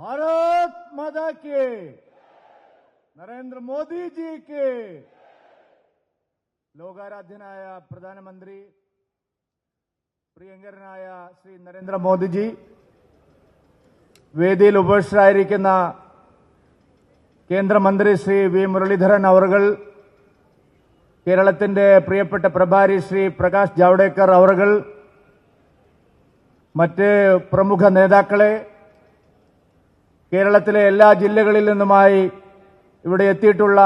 भारत माता के നരേന്ദ്ര മോദിജിക്ക് ലോകാരാധ്യനായ പ്രധാനമന്ത്രി പ്രിയങ്കരനായ ശ്രീ നരേന്ദ്രമോദിജി വേദിയിൽ ഉപവിഷ്ടരായിരിക്കുന്ന കേന്ദ്രമന്ത്രി ശ്രീ വി മുരളീധരൻ അവർകൾ കേരളത്തിന്റെ പ്രിയപ്പെട്ട പ്രഭാരി ശ്രീ പ്രകാശ് ജാവ്ദേക്കർ അവർകൾ മറ്റ് പ്രമുഖ നേതാക്കളെ കേരളത്തിലെ എല്ലാ ജില്ലകളിൽ നിന്നുമായി ഇവിടെ എത്തിയിട്ടുള്ള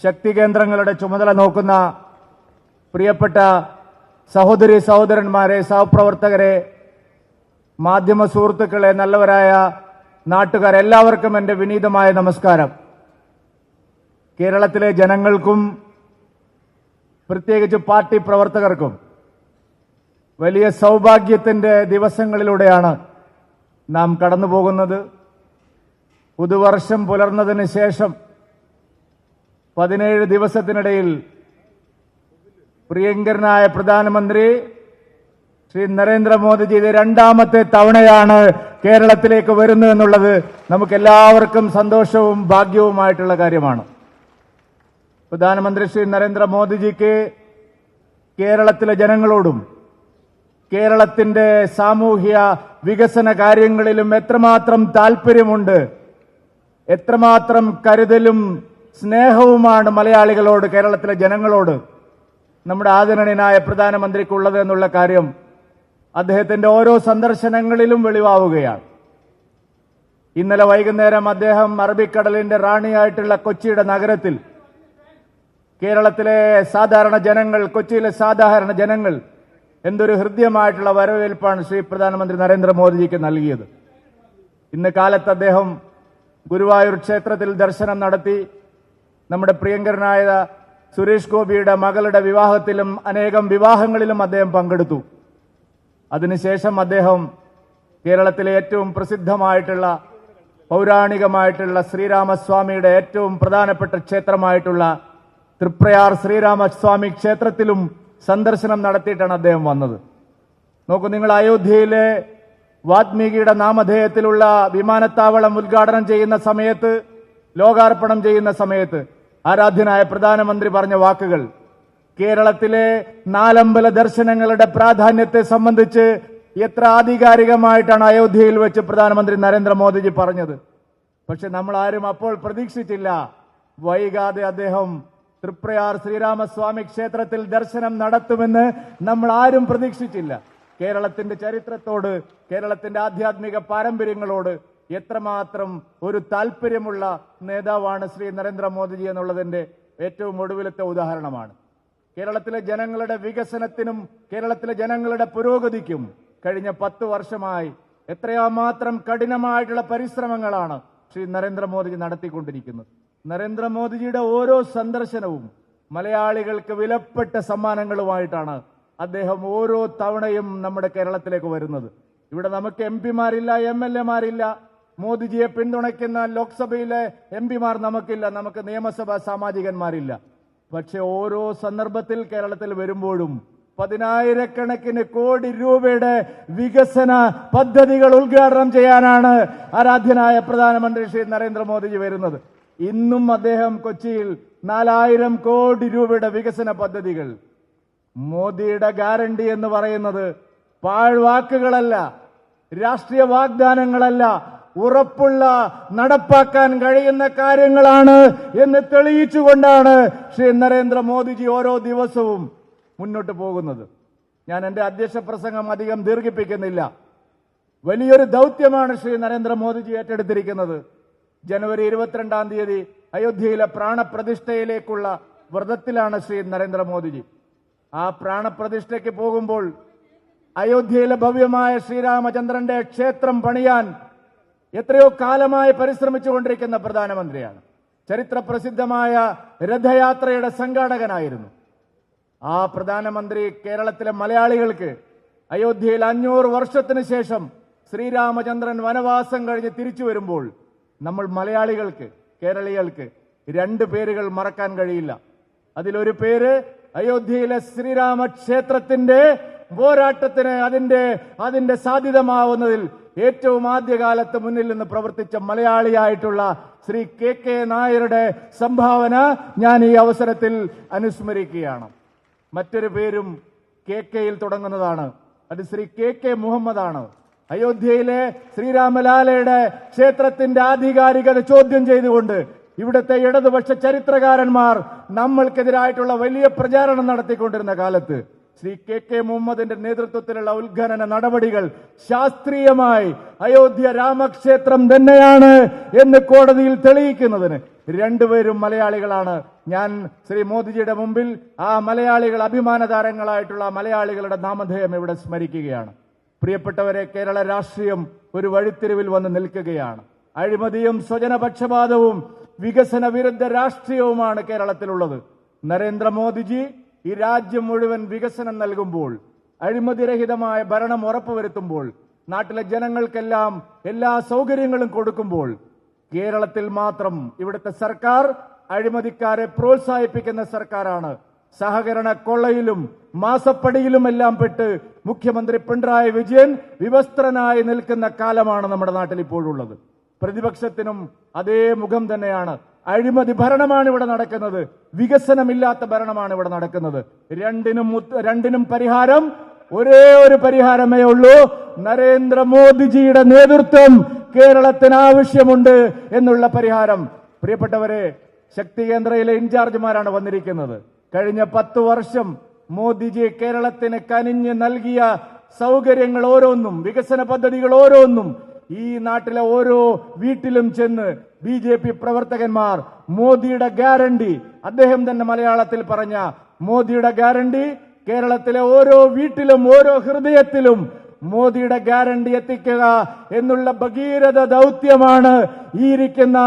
ശക്തി കേന്ദ്രങ്ങളുടെ ചുമതല നോക്കുന്ന പ്രിയപ്പെട്ട സഹോദരി സഹോദരന്മാരെ സഹപ്രവർത്തകരെ മാധ്യമ സുഹൃത്തുക്കളെ നല്ലവരായ നാട്ടുകാർ എല്ലാവർക്കും എന്റെ വിനീതമായ നമസ്കാരം. കേരളത്തിലെ ജനങ്ങൾക്കും പ്രത്യേകിച്ച് പാർട്ടി പ്രവർത്തകർക്കും വലിയ സൗഭാഗ്യത്തിന്റെ ദിവസങ്ങളിലൂടെയാണ് നാം കടന്നു പോകുന്നത് പുതുവർഷം പുലർന്നതിന് ശേഷം പതിനേഴ് ദിവസത്തിനിടയിൽ പ്രിയങ്കരനായ പ്രധാനമന്ത്രി ശ്രീ നരേന്ദ്രമോദിജി ഇത് രണ്ടാമത്തെ തവണയാണ് കേരളത്തിലേക്ക് വരുന്നതെന്നുള്ളത് നമുക്ക് എല്ലാവർക്കും സന്തോഷവും ഭാഗ്യവുമായിട്ടുള്ള കാര്യമാണ്. പ്രധാനമന്ത്രി ശ്രീ നരേന്ദ്രമോദിജിക്ക് കേരളത്തിലെ ജനങ്ങളോടും കേരളത്തിന്റെ സാമൂഹ്യ വികസന കാര്യങ്ങളിലും എത്രമാത്രം താല്പര്യമുണ്ട് എത്രമാത്രം കരുതലും സ്നേഹവുമാണ് മലയാളികളോട് കേരളത്തിലെ ജനങ്ങളോട് നമ്മുടെ ആദരണീയനായ പ്രധാനമന്ത്രിക്കുള്ളത് എന്നുള്ള കാര്യം അദ്ദേഹത്തിന്റെ ഓരോ സന്ദർശനങ്ങളിലും വെളിവാവുകയാണ്. ഇന്നലെ വൈകുന്നേരം അദ്ദേഹം അറബിക്കടലിന്റെ റാണിയായിട്ടുള്ള കൊച്ചിയുടെ നഗരത്തിൽ കേരളത്തിലെ സാധാരണ ജനങ്ങൾ കൊച്ചിയിലെ സാധാരണ ജനങ്ങൾ എന്തൊരു ഹൃദ്യമായിട്ടുള്ള വരവേൽപ്പാണ് ശ്രീ പ്രധാനമന്ത്രി നരേന്ദ്രമോദിജിക്ക് നൽകിയത്. ഇന്ന് കാലത്ത് അദ്ദേഹം ഗുരുവായൂർ ക്ഷേത്രത്തിൽ ദർശനം നടത്തി നമ്മുടെ പ്രിയങ്കരനായ സുരേഷ് ഗോപിയുടെ മകളുടെ വിവാഹത്തിലും അനേകം വിവാഹങ്ങളിലും അദ്ദേഹം പങ്കെടുത്തു. അതിനുശേഷം അദ്ദേഹം കേരളത്തിലെ ഏറ്റവും പ്രസിദ്ധമായിട്ടുള്ള പൗരാണികമായിട്ടുള്ള ശ്രീരാമസ്വാമിയുടെ ഏറ്റവും പ്രധാനപ്പെട്ട ക്ഷേത്രമായിട്ടുള്ള തൃപ്രയാർ ശ്രീരാമസ്വാമി ക്ഷേത്രത്തിലും സന്ദർശനം നടത്തിയിട്ടാണ് അദ്ദേഹം വന്നത്. നോക്കൂ നിങ്ങൾ അയോധ്യയിലെ വാത്മീകിയുടെ നാമധേയത്തിലുള്ള വിമാനത്താവളം ഉദ്ഘാടനം ചെയ്യുന്ന സമയത്ത് ലോകാർപ്പണം ചെയ്യുന്ന സമയത്ത് ആരാധ്യനായ പ്രധാനമന്ത്രി പറഞ്ഞ വാക്കുകൾ കേരളത്തിലെ നാലമ്പല ദർശനങ്ങളുടെ പ്രാധാന്യത്തെ സംബന്ധിച്ച് എത്ര ആധികാരികമായിട്ടാണ് അയോധ്യയിൽ വെച്ച് പ്രധാനമന്ത്രി നരേന്ദ്രമോദിജി പറഞ്ഞത്. പക്ഷെ നമ്മൾ ആരും അപ്പോൾ പ്രതീക്ഷിച്ചില്ല. വൈകാതെ അദ്ദേഹം തൃപ്രയാർ ശ്രീരാമസ്വാമി ക്ഷേത്രത്തിൽ ദർശനം നടത്തുമെന്ന് നമ്മൾ ആരും പ്രതീക്ഷിച്ചില്ല. കേരളത്തിന്റെ ചരിത്രത്തോട് കേരളത്തിന്റെ ആധ്യാത്മിക പാരമ്പര്യങ്ങളോട് എത്രമാത്രം ഒരു താല്പര്യമുള്ള നേതാവാണ് ശ്രീ നരേന്ദ്രമോദിജി എന്നുള്ളതിന്റെ ഏറ്റവും ഒടുവിലത്തെ ഉദാഹരണമാണ്. കേരളത്തിലെ ജനങ്ങളുടെ വികസനത്തിനും കേരളത്തിലെ ജനങ്ങളുടെ പുരോഗതിക്കും കഴിഞ്ഞ പത്ത് വർഷമായി എത്രയാമാത്രം കഠിനമായിട്ടുള്ള പരിശ്രമങ്ങളാണ് ശ്രീ നരേന്ദ്രമോദിജി നടത്തിക്കൊണ്ടിരിക്കുന്നത്. നരേന്ദ്രമോദിജിയുടെ ഓരോ സന്ദർശനവും മലയാളികൾക്ക് വിലപ്പെട്ട സമ്മാനങ്ങളുമായിട്ടാണ് അദ്ദേഹം ഓരോ തവണയും നമ്മുടെ കേരളത്തിലേക്ക് വരുന്നത്. ഇവിടെ നമുക്ക് എം പിമാരില്ല എം എൽ എമാരില്ല. മോദിജിയെ പിന്തുണയ്ക്കുന്ന ലോക്സഭയിലെ എം പിമാർ നമുക്കില്ല നമുക്ക് നിയമസഭാ സാമാജികന്മാരില്ല. പക്ഷെ ഓരോ സന്ദർഭത്തിൽ കേരളത്തിൽ വരുമ്പോഴും പതിനായിരക്കണക്കിന് കോടി രൂപയുടെ വികസന പദ്ധതികൾ ഉദ്ഘാടനം ചെയ്യാനാണ് ആരാധ്യനായ പ്രധാനമന്ത്രി ശ്രീ നരേന്ദ്രമോദിജി വരുന്നത്. ഇന്നും അദ്ദേഹം കൊച്ചിയിൽ നാലായിരം കോടി രൂപയുടെ വികസന പദ്ധതികൾ മോദിയുടെ ഗ്യാരണ്ടി എന്ന് പറയുന്നത് പാഴ്വാക്കുകളല്ല രാഷ്ട്രീയ വാഗ്ദാനങ്ങളല്ല ഉറപ്പുള്ള നടപ്പാക്കാൻ കഴിയുന്ന കാര്യങ്ങളാണ് എന്ന് തെളിയിച്ചുകൊണ്ടാണ് ശ്രീ നരേന്ദ്രമോദിജി ഓരോ ദിവസവും മുന്നോട്ട് പോകുന്നത്. ഞാൻ എന്റെ അധ്യക്ഷ പ്രസംഗം അധികം ദീർഘിപ്പിക്കുന്നില്ല. വലിയൊരു ദൗത്യമാണ് ശ്രീ നരേന്ദ്രമോദിജി ഏറ്റെടുത്തിരിക്കുന്നത്. ജനുവരി ഇരുപത്തിരണ്ടാം തീയതി അയോധ്യയിലെ പ്രാണപ്രതിഷ്ഠയിലേക്കുള്ള വ്രതത്തിലാണ് ശ്രീ നരേന്ദ്രമോദിജി. ആ പ്രാണപ്രതിഷ്ഠയ്ക്ക് പോകുമ്പോൾ അയോധ്യയിലെ ഭവ്യമായ ശ്രീരാമചന്ദ്രന്റെ ക്ഷേത്രം പണിയാൻ എത്രയോ കാലമായി പരിശ്രമിച്ചുകൊണ്ടിരിക്കുന്ന പ്രധാനമന്ത്രിയാണ്. ചരിത്ര പ്രസിദ്ധമായ രഥയാത്രയുടെ സംഘാടകനായിരുന്നു. ആ പ്രധാനമന്ത്രി കേരളത്തിലെ മലയാളികൾക്ക് അയോധ്യയിൽ അഞ്ഞൂറ് വർഷത്തിന് ശേഷം ശ്രീരാമചന്ദ്രൻ വനവാസം കഴിഞ്ഞ് തിരിച്ചു വരുമ്പോൾ നമ്മൾ മലയാളികൾക്ക് കേരളീയർക്ക് രണ്ട് പേരുകൾ മറക്കാൻ കഴിയില്ല. അതിലൊരു പേര് അയോധ്യയിലെ ശ്രീരാമക്ഷേത്രത്തിന്റെ പോരാട്ടത്തിന് അതിന്റെ അതിന്റെ സാധ്യതമാവുന്നതിൽ ഏറ്റവും ആദ്യകാലത്ത് മുന്നിൽ നിന്ന് പ്രവർത്തിച്ച മലയാളിയായിട്ടുള്ള ശ്രീ കെ കെ നായരുടെ സംഭാവന ഞാൻ ഈ അവസരത്തിൽ അനുസ്മരിക്കുകയാണ്. മറ്റൊരു പേരും കെ കെയിൽ തുടങ്ങുന്നതാണ്. അത് ശ്രീ കെ കെ മുഹമ്മദ് ആണ് അയോധ്യയിലെ ശ്രീരാമലാലയുടെ ക്ഷേത്രത്തിന്റെ ആധികാരികത ചോദ്യം ചെയ്തുകൊണ്ട് ഇവിടുത്തെ ഇടതുപക്ഷ ചരിത്രകാരന്മാർ നമ്മൾക്കെതിരായിട്ടുള്ള വലിയ പ്രചാരണം നടത്തിക്കൊണ്ടിരുന്ന കാലത്ത് ശ്രീ കെ കെ മുഹമ്മദിന്റെ നേതൃത്വത്തിലുള്ള ഉദ്ഘനന നടപടികൾ ശാസ്ത്രീയമായി അയോധ്യ രാമക്ഷേത്രം തന്നെയാണ് എന്ന് കോടതിയിൽ തെളിയിക്കുന്നതിന്. രണ്ടുപേരും മലയാളികളാണ്. ഞാൻ ശ്രീ മോദിജിയുടെ മുമ്പിൽ ആ മലയാളികൾ അഭിമാന താരങ്ങളായിട്ടുള്ള മലയാളികളുടെ നാമധേയം ഇവിടെ സ്മരിക്കുകയാണ്. പ്രിയപ്പെട്ടവരെ കേരള രാഷ്ട്രീയം ഒരു വഴിത്തിരിവിൽ വന്ന് നിൽക്കുകയാണ്. അഴിമതിയും സ്വജനപക്ഷപാതവും വികസന വിരുദ്ധ രാഷ്ട്രീയവുമാണ് കേരളത്തിലുള്ളത്. നരേന്ദ്രമോദിജി ഈ രാജ്യം മുഴുവൻ വികസനം നൽകുമ്പോൾ അഴിമതിരഹിതമായ ഭരണം ഉറപ്പുവരുത്തുമ്പോൾ നാട്ടിലെ ജനങ്ങൾക്കെല്ലാം എല്ലാ സൗകര്യങ്ങളും കൊടുക്കുമ്പോൾ കേരളത്തിൽ മാത്രം ഇവിടുത്തെ സർക്കാർ അഴിമതിക്കാരെ പ്രോത്സാഹിപ്പിക്കുന്ന സർക്കാരാണ്. സഹകരണ കൊള്ളയിലും മാസപ്പടിയിലും എല്ലാം പെട്ട് മുഖ്യമന്ത്രി പിണറായി വിജയൻ വിവസ്ത്രനായി നിൽക്കുന്ന കാലമാണ് നമ്മുടെ നാട്ടിൽ ഇപ്പോഴുള്ളത്. പ്രതിപക്ഷത്തിനും അതേ മുഖം തന്നെയാണ്. അഴിമതി ഭരണമാണ് ഇവിടെ നടക്കുന്നത്. വികസനമില്ലാത്ത ഭരണമാണ് ഇവിടെ നടക്കുന്നത്. രണ്ടിനും രണ്ടിനും പരിഹാരം ഒരേ ഒരു പരിഹാരമേ ഉള്ളൂ. നരേന്ദ്രമോദിജിയുടെ നേതൃത്വം കേരളത്തിന് ആവശ്യമുണ്ട് എന്നുള്ള പരിഹാരം. പ്രിയപ്പെട്ടവരെ ശക്തി കേന്ദ്രയിലെ ഇൻചാർജുമാരാണ് വന്നിരിക്കുന്നത്. കഴിഞ്ഞ പത്ത് വർഷം മോദിജി കേരളത്തിന് കനിഞ്ഞ് നൽകിയ സൗകര്യങ്ങൾ ഓരോന്നും വികസന പദ്ധതികൾ ഓരോന്നും ഈ നാട്ടിലെ ഓരോ വീട്ടിലും ചെന്ന് ബി ജെ പി പ്രവർത്തകന്മാർ മോദിയുടെ ഗ്യാരണ്ടി അദ്ദേഹം തന്നെ മലയാളത്തിൽ പറഞ്ഞ മോദിയുടെ ഗ്യാരണ്ടി കേരളത്തിലെ ഓരോ വീട്ടിലും ഓരോ ഹൃദയത്തിലും മോദിയുടെ ഗ്യാരണ്ടി എത്തിക്കുക എന്നുള്ള ഭഗീരഥ ദൗത്യമാണ് ഈ ഇരിക്കുന്ന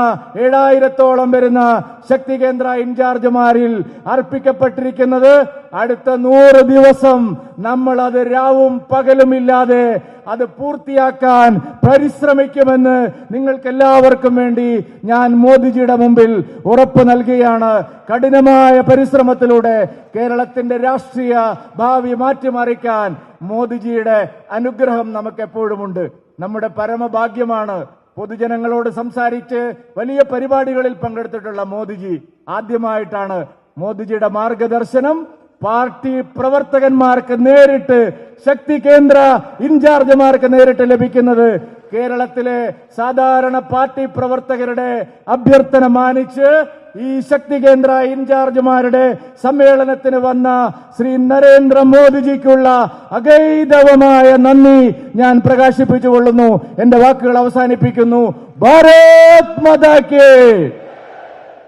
ഏഴായിരത്തോളം വരുന്ന ശക്തി കേന്ദ്ര ഇൻചാർജുമാരിൽ അർപ്പിക്കപ്പെട്ടിരിക്കുന്നത് അടുത്ത നൂറ് ദിവസം നമ്മൾ അത് രാവും പകലുമില്ലാതെ അത് പൂർത്തിയാക്കാൻ പരിശ്രമിക്കുമെന്ന് നിങ്ങൾക്ക് എല്ലാവർക്കും വേണ്ടി ഞാൻ മോദിജിയുടെ മുമ്പിൽ ഉറപ്പ് നൽകുകയാണ്. കഠിനമായ പരിശ്രമത്തിലൂടെ കേരളത്തിന്റെ രാഷ്ട്രീയ ഭാവി മാറ്റിമറിക്കാൻ മോദിജിയുടെ അനുഗ്രഹം നമുക്ക് എപ്പോഴുമുണ്ട് നമ്മുടെ പരമഭാഗ്യമാണ് പൊതുജനങ്ങളോട് സംസാരിച്ച് വലിയ പരിപാടികളിൽ പങ്കെടുത്തിട്ടുള്ള മോദിജി ആദ്യമായിട്ടാണ് മോദിജിയുടെ മാർഗദർശനം. പാർട്ടി പ്രവർത്തകന്മാർക്ക് നേരിട്ട് ശക്തി കേന്ദ്ര ഇൻചാർജുമാർക്ക് നേരിട്ട് ലഭിക്കുന്നത് കേരളത്തിലെ സാധാരണ പാർട്ടി പ്രവർത്തകരുടെ അഭ്യർത്ഥന മാനിച്ച് ഈ ശക്തി കേന്ദ്ര ഇൻചാർജുമാരുടെ സമ്മേളനത്തിന് വന്ന ശ്രീ നരേന്ദ്ര മോദിജിക്കുള്ള അഗൈതവമായ നന്ദി ഞാൻ പ്രകാശിപ്പിച്ചുകൊള്ളുന്നു. എന്റെ വാക്കുകൾ അവസാനിപ്പിക്കുന്നു. ഭാരത് മാതാ കേ